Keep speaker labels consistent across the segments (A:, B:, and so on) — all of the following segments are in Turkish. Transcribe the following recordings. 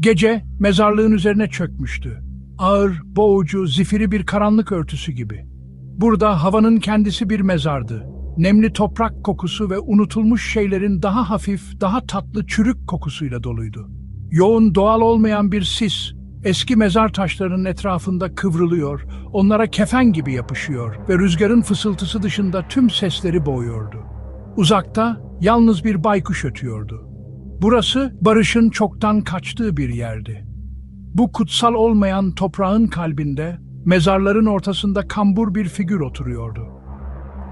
A: Gece mezarlığın üzerine çökmüştü. Ağır, boğucu, zifiri bir karanlık örtüsü gibi. Burada havanın kendisi bir mezardı. Nemli toprak kokusu ve unutulmuş şeylerin daha hafif, daha tatlı çürük kokusuyla doluydu. Yoğun, doğal olmayan bir sis, eski mezar taşlarının etrafında kıvrılıyor, onlara kefen gibi yapışıyor ve rüzgarın fısıltısı dışında tüm sesleri boğuyordu. Uzakta yalnız bir baykuş ötüyordu. Burası barışın çoktan kaçtığı bir yerdi. Bu kutsal olmayan toprağın kalbinde, mezarların ortasında kambur bir figür oturuyordu.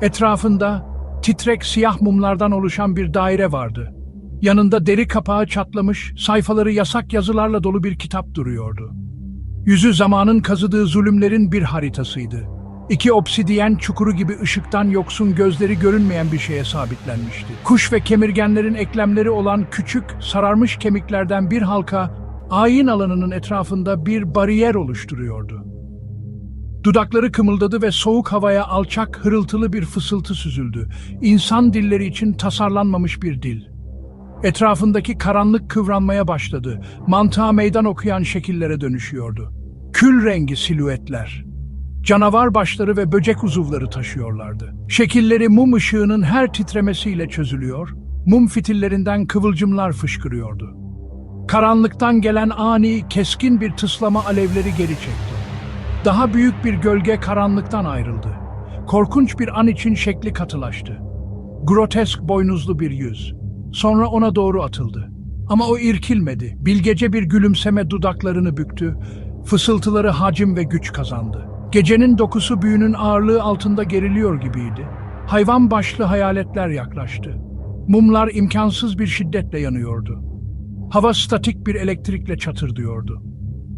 A: Etrafında titrek siyah mumlardan oluşan bir daire vardı. Yanında deri kapağı çatlamış, sayfaları yasak yazılarla dolu bir kitap duruyordu. Yüzü zamanın kazıdığı zulümlerin bir haritasıydı. İki obsidiyen çukuru gibi ışıktan yoksun gözleri görünmeyen bir şeye sabitlenmişti. Kuş ve kemirgenlerin eklemleri olan küçük, sararmış kemiklerden bir halka, ayin alanının etrafında bir bariyer oluşturuyordu. Dudakları kımıldadı ve soğuk havaya alçak, hırıltılı bir fısıltı süzüldü. İnsan dilleri için tasarlanmamış bir dil. Etrafındaki karanlık kıvranmaya başladı. Mantığa meydan okuyan şekillere dönüşüyordu. Kül rengi silüetler. Canavar başları ve böcek uzuvları taşıyorlardı. Şekilleri mum ışığının her titremesiyle çözülüyor, mum fitillerinden kıvılcımlar fışkırıyordu. Karanlıktan gelen ani, keskin bir tıslama alevleri geri çekti. Daha büyük bir gölge karanlıktan ayrıldı. Korkunç bir an için şekli katılaştı. Grotesk boynuzlu bir yüz. Sonra ona doğru atıldı. Ama o irkilmedi. Bilgece bir gülümseme dudaklarını büktü. Fısıltıları hacim ve güç kazandı. Gecenin dokusu büyünün ağırlığı altında geriliyor gibiydi. Hayvan başlı hayaletler yaklaştı. Mumlar imkansız bir şiddetle yanıyordu. Hava statik bir elektrikle çatırdıyordu.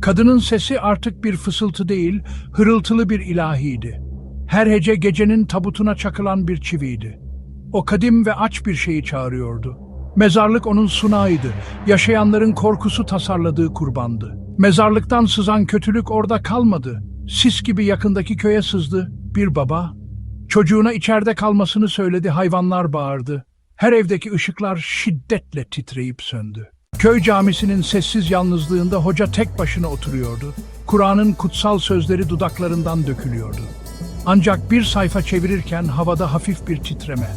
A: Kadının sesi artık bir fısıltı değil, hırıltılı bir ilahiydi. Her hece gecenin tabutuna çakılan bir çiviydi. O kadim ve aç bir şeyi çağırıyordu. Mezarlık onun sunağıydı. Yaşayanların korkusu tasarladığı kurbandı. Mezarlıktan sızan kötülük orada kalmadı. Sis gibi yakındaki köye sızdı. Bir baba, çocuğuna içeride kalmasını söyledi, hayvanlar bağırdı. Her evdeki ışıklar şiddetle titreyip söndü. Köy camisinin sessiz yalnızlığında hoca tek başına oturuyordu. Kur'an'ın kutsal sözleri dudaklarından dökülüyordu. Ancak bir sayfa çevirirken havada hafif bir titreme.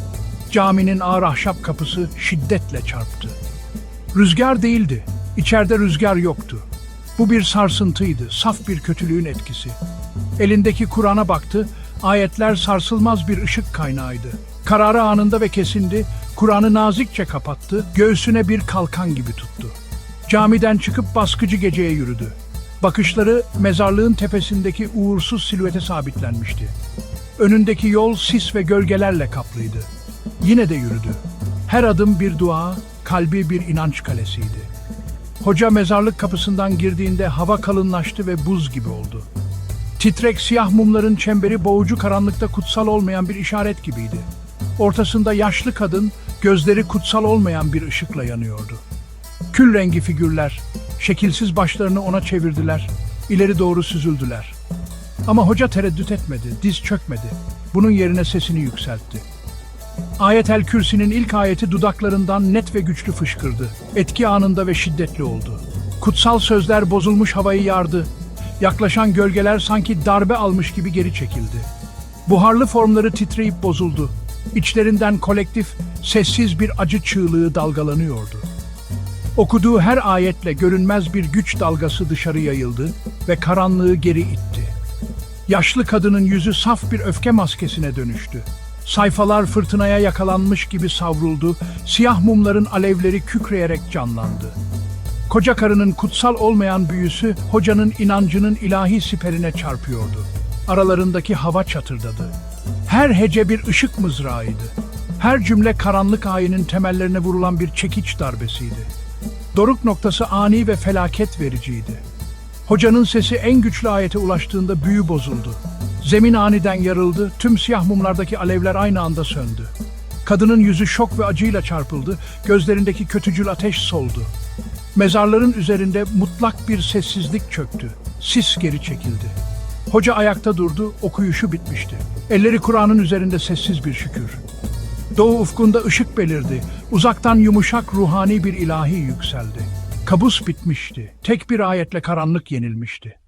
A: Caminin ağır ahşap kapısı şiddetle çarptı. Rüzgar değildi, içeride rüzgar yoktu. Bu bir sarsıntıydı, saf bir kötülüğün etkisi. Elindeki Kur'an'a baktı, ayetler sarsılmaz bir ışık kaynağıydı. Kararı anında ve kesindi, Kur'an'ı nazikçe kapattı, göğsüne bir kalkan gibi tuttu. Camiden çıkıp baskıcı geceye yürüdü. Bakışları mezarlığın tepesindeki uğursuz silüete sabitlenmişti. Önündeki yol sis ve gölgelerle kaplıydı. Yine de yürüdü. Her adım bir dua, kalbi bir inanç kalesiydi. Hoca mezarlık kapısından girdiğinde hava kalınlaştı ve buz gibi oldu. Titrek siyah mumların çemberi boğucu karanlıkta kutsal olmayan bir işaret gibiydi. Ortasında yaşlı kadın, gözleri kutsal olmayan bir ışıkla yanıyordu. Kül rengi figürler, şekilsiz başlarını ona çevirdiler, ileri doğru süzüldüler. Ama hoca tereddüt etmedi, diz çökmedi. Bunun yerine sesini yükseltti. Ayet-el Kürsi'nin ilk ayeti dudaklarından net ve güçlü fışkırdı. Etki anında ve şiddetli oldu. Kutsal sözler bozulmuş havayı yardı. Yaklaşan gölgeler sanki darbe almış gibi geri çekildi. Buharlı formları titreyip bozuldu. İçlerinden kolektif, sessiz bir acı çığlığı dalgalanıyordu. Okuduğu her ayetle görünmez bir güç dalgası dışarı yayıldı ve karanlığı geri itti. Yaşlı kadının yüzü saf bir öfke maskesine dönüştü. Sayfalar fırtınaya yakalanmış gibi savruldu, siyah mumların alevleri kükreyerek canlandı. Koca karının kutsal olmayan büyüsü, hocanın inancının ilahi siperine çarpıyordu. Aralarındaki hava çatırdadı. Her hece bir ışık mızrağıydı. Her cümle karanlık ayinin temellerine vurulan bir çekiç darbesiydi. Doruk noktası ani ve felaket vericiydi. Hocanın sesi en güçlü ayete ulaştığında büyü bozuldu. Zemin aniden yarıldı, tüm siyah mumlardaki alevler aynı anda söndü. Kadının yüzü şok ve acıyla çarpıldı, gözlerindeki kötücül ateş soldu. Mezarların üzerinde mutlak bir sessizlik çöktü. Sis geri çekildi. Hoca ayakta durdu, okuyuşu bitmişti. Elleri Kur'an'ın üzerinde sessiz bir şükür. Doğu ufkunda ışık belirdi. Uzaktan yumuşak ruhani bir ilahi yükseldi. Kabus bitmişti. Tek bir ayetle karanlık yenilmişti.